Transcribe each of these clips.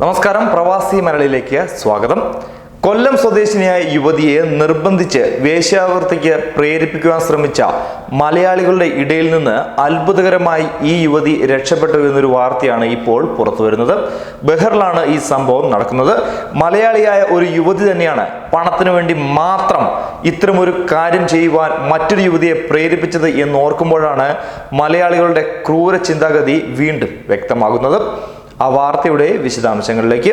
നമസ്കാരം. പ്രവാസി മലയാളിയിലേക്ക് സ്വാഗതം. കൊല്ലം സ്വദേശിനിയായ യുവതിയെ നിർബന്ധിച്ച് വേശ്യാവൃത്തിക്ക് പ്രേരിപ്പിക്കുവാൻ ശ്രമിച്ച മലയാളികളുടെ ഇടയിൽ നിന്ന് അത്ഭുതകരമായി ഈ യുവതി രക്ഷപ്പെട്ടു എന്നൊരു വാർത്തയാണ് ഇപ്പോൾ പുറത്തു വരുന്നത്. ബഹറിലാണ് ഈ സംഭവം നടക്കുന്നത്. മലയാളിയായ ഒരു യുവതി തന്നെയാണ് പണത്തിനു വേണ്ടി മാത്രം ഇത്തരമൊരു കാര്യം ചെയ്യുവാൻ മറ്റൊരു യുവതിയെ പ്രേരിപ്പിച്ചത് എന്ന് ഓർക്കുമ്പോഴാണ് മലയാളികളുടെ ക്രൂര ചിന്താഗതി വീണ്ടും വ്യക്തമാകുന്നത്. ആ വാർത്തയുടെ വിശദാംശങ്ങളിലേക്ക്.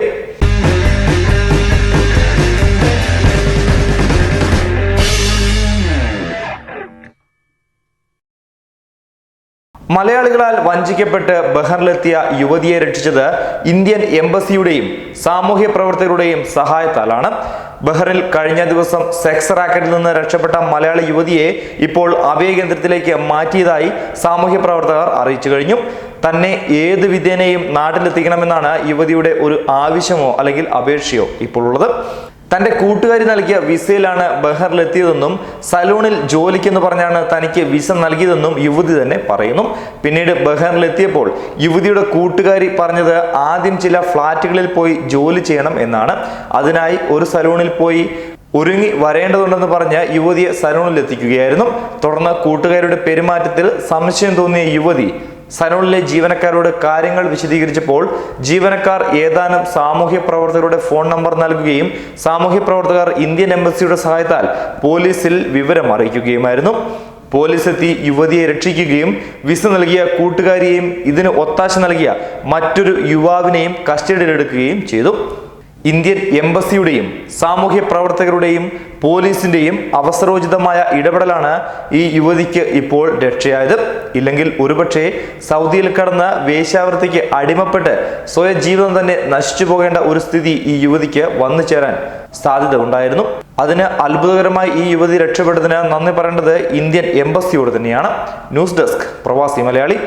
മലയാളികളാൽ വഞ്ചിക്കപ്പെട്ട് ബഹറിലെത്തിയ യുവതിയെ രക്ഷിച്ചത് ഇന്ത്യൻ എംബസിയുടെയും സാമൂഹ്യ പ്രവർത്തകരുടെയും സഹായത്താലാണ്. ബഹറിൽ കഴിഞ്ഞ ദിവസം സെക്സ് റാക്കറ്റിൽ നിന്ന് രക്ഷപ്പെട്ട മലയാളി യുവതിയെ ഇപ്പോൾ അഭയകേന്ദ്രത്തിലേക്ക് മാറ്റിയതായി സാമൂഹ്യ പ്രവർത്തകർ അറിയിച്ചു കഴിഞ്ഞു. തന്നെ ഏത് വിധേനയും നാട്ടിലെത്തിക്കണമെന്നാണ് യുവതിയുടെ ഒരു ആവശ്യമോ അല്ലെങ്കിൽ അപേക്ഷയോ ഇപ്പോൾ ഉള്ളത്. തന്റെ കൂട്ടുകാരി നൽകിയ വിസയിലാണ് ബഹറിലെത്തിയതെന്നും സലൂണിൽ ജോലിക്കെന്ന് പറഞ്ഞാണ് തനിക്ക് വിസ നൽകിയതെന്നും യുവതി തന്നെ പറയുന്നു. പിന്നീട് ബഹറിലെത്തിയപ്പോൾ യുവതിയുടെ കൂട്ടുകാരി പറഞ്ഞത് ആദ്യം ചില ഫ്ളാറ്റുകളിൽ പോയി ജോലി ചെയ്യണം എന്നാണ്. അതിനായി ഒരു സലൂണിൽ പോയി ഒരുങ്ങി വരേണ്ടതുണ്ടെന്ന് പറഞ്ഞ് യുവതിയെ സലൂണിൽ എത്തിക്കുകയായിരുന്നു തുടർന്ന് കൂട്ടുകാരുടെ പെരുമാറ്റത്തിൽ സംശയം തോന്നിയ യുവതി സലൂണിലെ ജീവനക്കാരോട് കാര്യങ്ങൾ വിശദീകരിച്ചപ്പോൾ ജീവനക്കാർ ഏതാനും സാമൂഹ്യ പ്രവർത്തകരുടെ ഫോൺ നമ്പർ നൽകുകയും സാമൂഹ്യ പ്രവർത്തകർ ഇന്ത്യൻ എംബസിയുടെ സഹായത്താൽ പോലീസിൽ വിവരം അറിയിക്കുകയുമായിരുന്നു. പോലീസ് എത്തി യുവതിയെ രക്ഷിക്കുകയും വിസ നൽകിയ കൂട്ടുകാരിയെയും ഇതിന് ഒത്താശ നൽകിയ മറ്റൊരു യുവാവിനെയും കസ്റ്റഡിയിലെടുക്കുകയും ചെയ്തു. ഇന്ത്യൻ എംബസിയുടെയും സാമൂഹ്യ പ്രവർത്തകരുടെയും പോലീസിന്റെയും അവസരോചിതമായ ഇടപെടലാണ് ഈ യുവതിക്ക് ഇപ്പോൾ രക്ഷയായത്. ഇല്ലെങ്കിൽ ഒരുപക്ഷെ സൗദിയിൽ കടന്ന് വേശ്യാവൃത്തിക്ക് അടിമപ്പെട്ട് സ്വയം ജീവിതം തന്നെ നശിച്ചു പോകേണ്ട ഒരു സ്ഥിതി ഈ യുവതിക്ക് വന്നു ചേരാൻ സാധ്യത ഉണ്ടായിരുന്നു. അതിന് അത്ഭുതകരമായി ഈ യുവതി രക്ഷപ്പെട്ടതിന് നന്ദി പറയേണ്ടത് ഇന്ത്യൻ എംബസിയോട് തന്നെയാണ്. ന്യൂസ് ഡെസ്ക് പ്രവാസി മലയാളി.